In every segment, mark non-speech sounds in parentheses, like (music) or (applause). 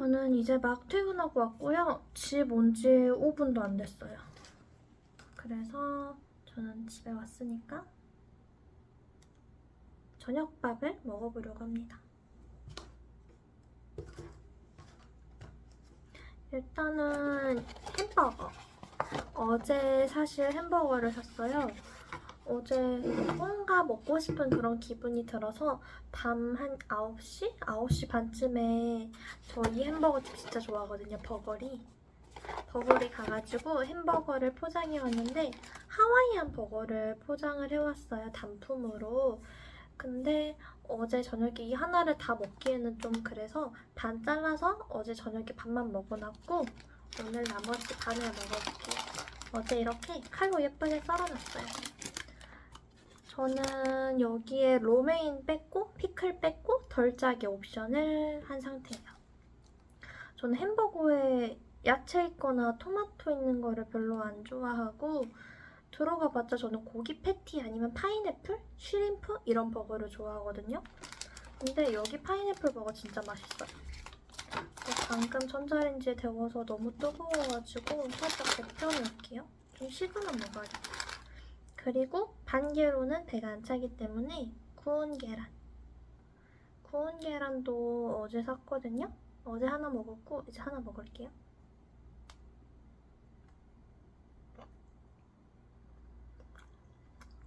저는 이제 막 퇴근하고 왔고요. 집 온 지 5분도 안 됐어요. 그래서 저는 집에 왔으니까 저녁밥을 먹어보려고 합니다. 일단은 햄버거. 어제 사실 햄버거를 샀어요. 어제 뭔가 먹고 싶은 그런 기분이 들어서 밤 한 9시? 9시 반쯤에 저이 햄버거집 진짜 좋아하거든요, 버거리. 버거리 가가지고 햄버거를 포장해 왔는데 하와이안 버거를 포장을 해왔어요, 단품으로. 근데 어제 저녁에 이 하나를 다 먹기에는 좀 그래서 반 잘라서 어제 저녁에 반만 먹어놨고 오늘 나머지 반을 먹어볼게요. 어제 이렇게 칼로 예쁘게 썰어놨어요. 저는 여기에 로메인 뺐고 피클 뺐고 덜 짜게 옵션을 한 상태예요. 저는 햄버거에 야채 있거나 토마토 있는 거를 별로 안 좋아하고 들어가 봤자 저는 고기 패티 아니면 파인애플, 쉬림프 이런 버거를 좋아하거든요. 근데 여기 파인애플 버거 진짜 맛있어요. 방금 전자레인지에 데워서 너무 뜨거워가지고 살짝 데펴놓을게요. 좀 식으면 먹어야겠다. 그리고 반개로는 배가 안 차기 때문에 구운 계란. 구운 계란도 어제 샀거든요. 어제 하나 먹었고 이제 하나 먹을게요.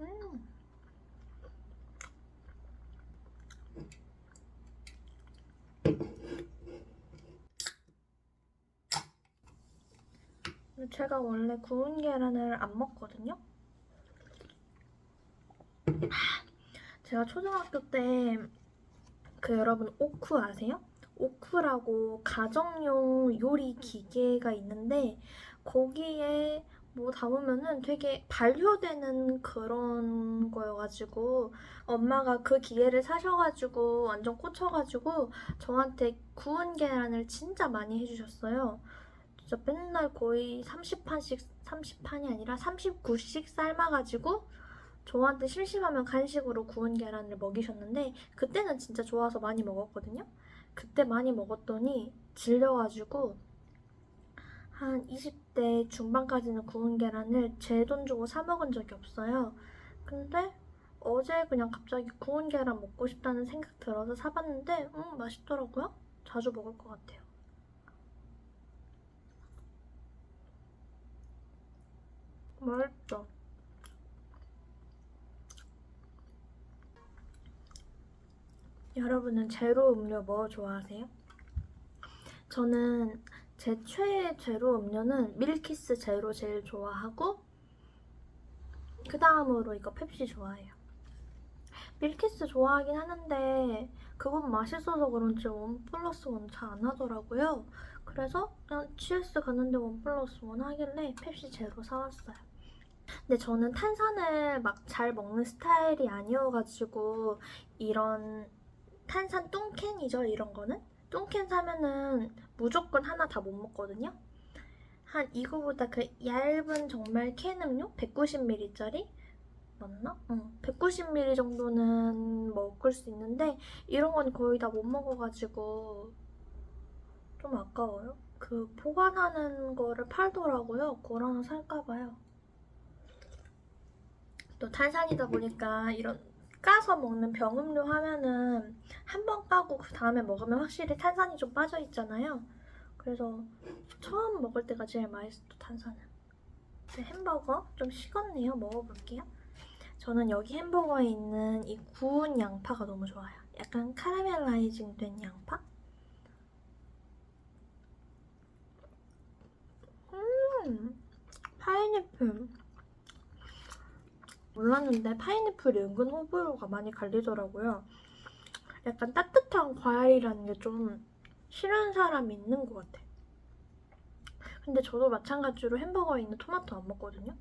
음. 제가 원래 구운 계란을 안 먹거든요. 제가 초등학교 때 그 여러분 오쿠 아세요? 오쿠라고 가정용 요리 기계가 있는데 거기에 뭐 담으면은 되게 반려되는 그런 거여가지고 엄마가 그 기계를 사셔가지고 완전 꽂혀가지고 저한테 구운 계란을 진짜 많이 해주셨어요. 진짜 맨날 거의 30판씩 30판이 아니라 39씩 삶아가지고 저한테 심심하면 간식으로 구운 계란을 먹이셨는데 그때는 진짜 좋아서 많이 먹었거든요. 그때 많이 먹었더니 질려가지고 한 20대 중반까지는 구운 계란을 제 돈 주고 사 먹은 적이 없어요. 근데 어제 그냥 갑자기 구운 계란 먹고 싶다는 생각 들어서 사봤는데 음 맛있더라고요. 자주 먹을 것 같아요. 맛있죠? 여러분은 제로 음료 뭐 좋아하세요? 저는 제 최애 제로 음료는 밀키스 제로 제일 좋아하고 그 다음으로 이거 펩시 좋아해요. 밀키스 좋아하긴 하는데 그건 맛있어서 그런지 원 플러스 원 잘 안 하더라고요. 그래서 그냥 GS 갔는데 원 플러스 원 하길래 펩시 제로 사왔어요. 근데 저는 탄산을 막 잘 먹는 스타일이 아니어가지고 이런 탄산 뚱캔이죠 이런 거는? 뚱캔 사면은 무조건 하나 다 못 먹거든요? 한 이거보다 그 얇은 정말 캔 음료? 190ml짜리? 맞나? 응 190ml 정도는 먹을 수 있는데 이런 건 거의 다 못 먹어가지고 좀 아까워요. 그 보관하는 거를 팔더라고요. 그걸 하나 살까봐요. 또 탄산이다 보니까 이런 까서 먹는 병음료 하면은 한 번 까고 그 다음에 먹으면 확실히 탄산이 좀 빠져 있잖아요. 그래서 처음 먹을 때가 제일 맛있어 탄산은. 햄버거 좀 식었네요. 먹어볼게요. 저는 여기 햄버거에 있는 이 구운 양파가 너무 좋아요. 약간 카라멜라이징 된 양파? 음, 파인애플. 몰랐는데 파인애플이 은근 호불호가 많이 갈리더라고요. 약간 따뜻한 과일이라는 게 좀 싫은 사람이 있는 것 같아. 근데 저도 마찬가지로 햄버거에 있는 토마토 안 먹거든요.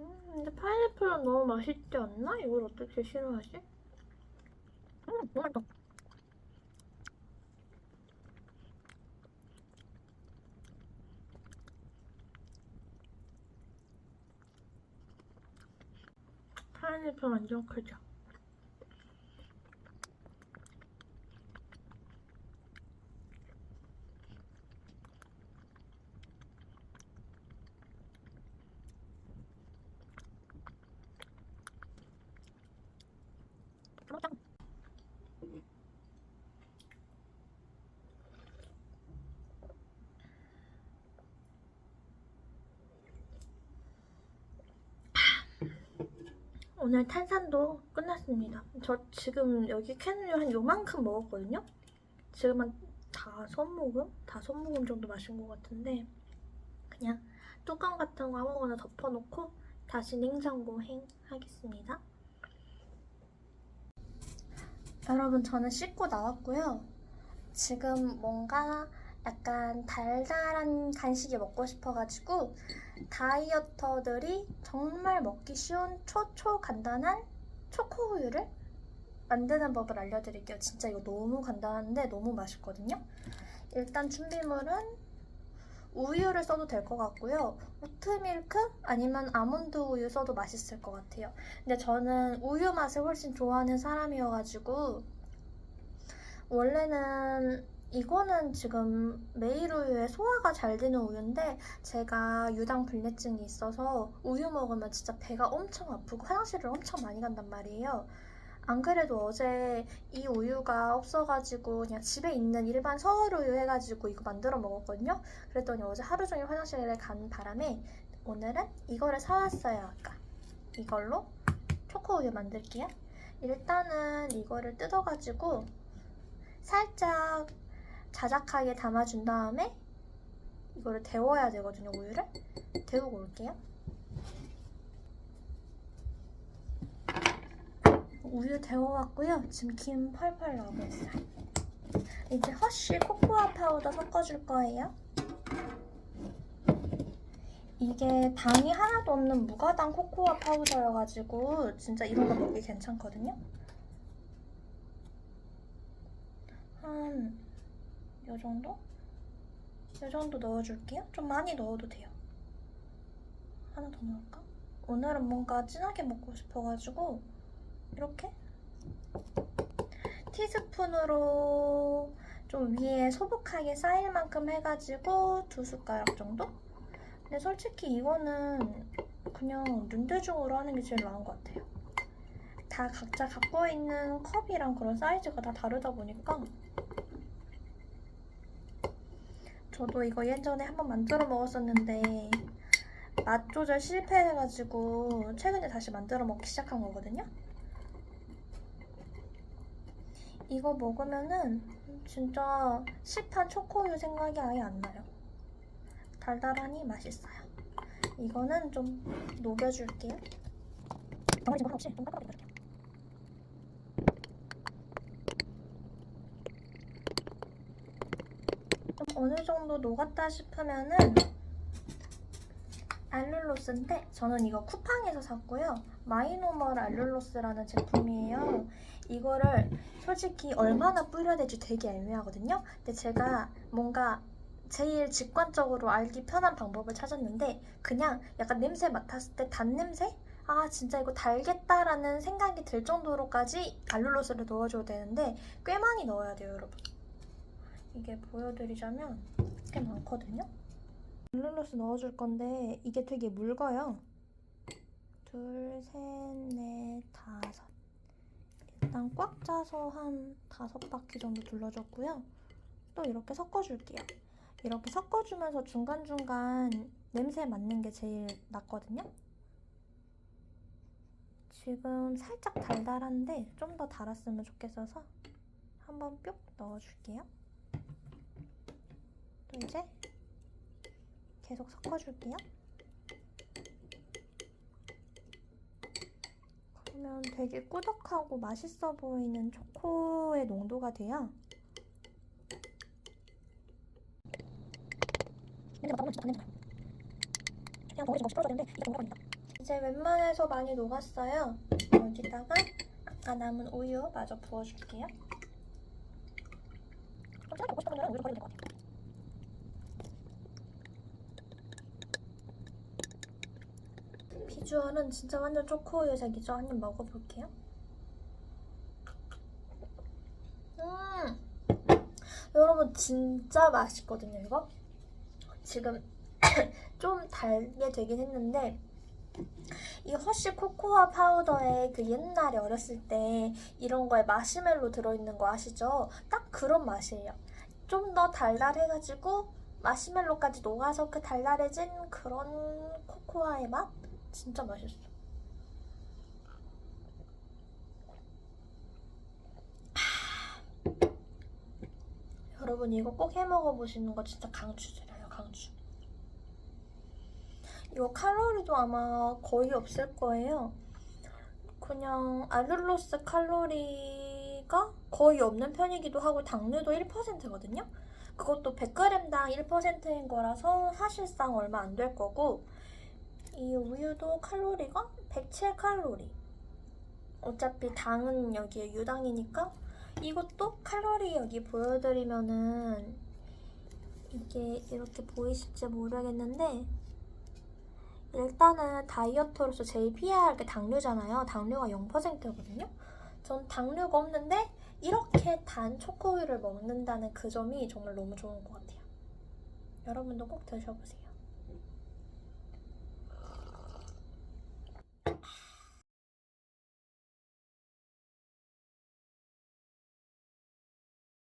음, 근데 파인애플은 너무 맛있지 않나? 이걸 어떻게 싫어하지? 음, 맛있다. 파인애플 완전 크죠? 짱! 오늘 탄산도 끝났습니다. 저 지금 여기 캔을 한 요만큼 먹었거든요. 지금 한 다섯 모금? 다섯 모금 정도 마신 것 같은데 그냥 뚜껑 같은 거 아무거나 덮어놓고 다시 냉장고 행 하겠습니다. 여러분 저는 씻고 나왔고요. 지금 뭔가 약간 달달한 간식이 먹고 싶어가지고 다이어터들이 정말 먹기 쉬운 초초 간단한 초코우유를 만드는 법을 알려드릴게요. 진짜 이거 너무 간단한데 너무 맛있거든요. 일단 준비물은 우유를 써도 될 것 같고요. 오트밀크 아니면 아몬드 우유 써도 맛있을 것 같아요. 근데 저는 우유 맛을 훨씬 좋아하는 사람이어가지고 원래는 이거는 지금 메일 우유에 소화가 잘 되는 우유인데 제가 유당 불내증이 있어서 우유 먹으면 진짜 배가 엄청 아프고 화장실을 엄청 많이 간단 말이에요. 안 그래도 어제 이 우유가 없어가지고 그냥 집에 있는 일반 서울 우유 해가지고 이거 만들어 먹었거든요. 그랬더니 어제 하루 종일 화장실에 간 바람에 오늘은 이거를 사왔어요. 아까 이걸로 초코 우유 만들게요. 일단은 이거를 뜯어가지고 살짝 자작하게 담아준 다음에 이거를 데워야 되거든요, 우유를. 데우고 올게요. 우유 데워왔고요. 지금 김 펄펄 나오고 있어요. 이제 허쉬 코코아 파우더 섞어줄 거예요. 이게 당이 하나도 없는 무가당 코코아 파우더여가지고 진짜 이런 거 먹기 괜찮거든요. 한 요 정도? 요 정도 넣어줄게요. 좀 많이 넣어도 돼요. 하나 더 넣을까? 오늘은 뭔가 진하게 먹고 싶어가지고 이렇게 티스푼으로 좀 위에 소복하게 쌓일 만큼 해가지고 두 숟가락 정도? 근데 솔직히 이거는 그냥 눈대중으로 하는 게 제일 나은 것 같아요. 다 각자 갖고 있는 컵이랑 그런 사이즈가 다 다르다 보니까 저도 이거 예전에 한번 만들어 먹었었는데 맛 조절 실패해가지고 최근에 다시 만들어 먹기 시작한 거거든요. 이거 먹으면은 진짜 시판 초코우유 생각이 아예 안 나요. 달달하니 맛있어요. 이거는 좀 녹여줄게요. 나머지 거 없이 좀 넣어줄게요. 좀 어느 정도 녹았다 싶으면은 알룰로스인데 저는 이거 쿠팡에서 샀고요. 마이노멀 알룰로스라는 제품이에요. 이거를 솔직히 얼마나 뿌려야 될지 되게 애매하거든요. 근데 제가 뭔가 제일 직관적으로 알기 편한 방법을 찾았는데 그냥 약간 냄새 맡았을 때 단 냄새? 아 진짜 이거 달겠다라는 생각이 들 정도로까지 알룰로스를 넣어줘야 되는데 꽤 많이 넣어야 돼요 여러분. 이게 보여드리자면 꽤 많거든요. 알룰로스 넣어줄 건데 이게 되게 묽어요. 둘, 셋, 넷, 다섯. 일단 꽉 짜서 한 다섯 바퀴 정도 둘러줬고요. 또 이렇게 섞어줄게요. 이렇게 섞어주면서 중간중간 냄새 맡는 게 제일 낫거든요. 지금 살짝 달달한데 좀 더 달았으면 좋겠어서 한번 뿅 넣어줄게요. 또 이제 계속 섞어줄게요. 그러면 되게 꾸덕하고 맛있어 보이는 초코의 농도가 돼요. 이게 녹아버린다. 이제 웬만해서 많이 녹았어요. 여기다가 아까 남은 우유 마저 부어줄게요. 좀 진하게 먹고 싶은 분들은 우유를 버리면 될 것 같아요. 비주얼은 진짜 완전 초코우유 색이죠. 한 입 먹어볼게요. 음, 여러분 진짜 맛있거든요. 이거 지금 (coughs) 좀 달게 되긴 했는데 이 허쉬 코코아 파우더에 그 옛날에 어렸을 때 이런 거에 마시멜로 들어있는 거 아시죠? 딱 그런 맛이에요. 좀 더 달달해가지고 마시멜로까지 녹아서 그 달달해진 그런 코코아의 맛? 진짜 맛있어. 여러분 이거 꼭 해 먹어보시는 거 진짜 강추드려요 강추. 이거 칼로리도 아마 거의 없을 거예요. 그냥 알룰로스 칼로리가 거의 없는 편이기도 하고 당류도 1%거든요. 그것도 100g당 1%인 거라서 사실상 얼마 안 될 거고 이 우유도 칼로리가 107칼로리 어차피 당은 여기에 유당이니까 이것도 칼로리 여기 보여드리면은 이게 이렇게 보이실지 모르겠는데 일단은 다이어트로서 제일 피해야 할 게 당류잖아요. 당류가 0%거든요. 전 당류가 없는데 이렇게 단 초코우유를 먹는다는 그 점이 정말 너무 좋은 것 같아요. 여러분도 꼭 드셔보세요. you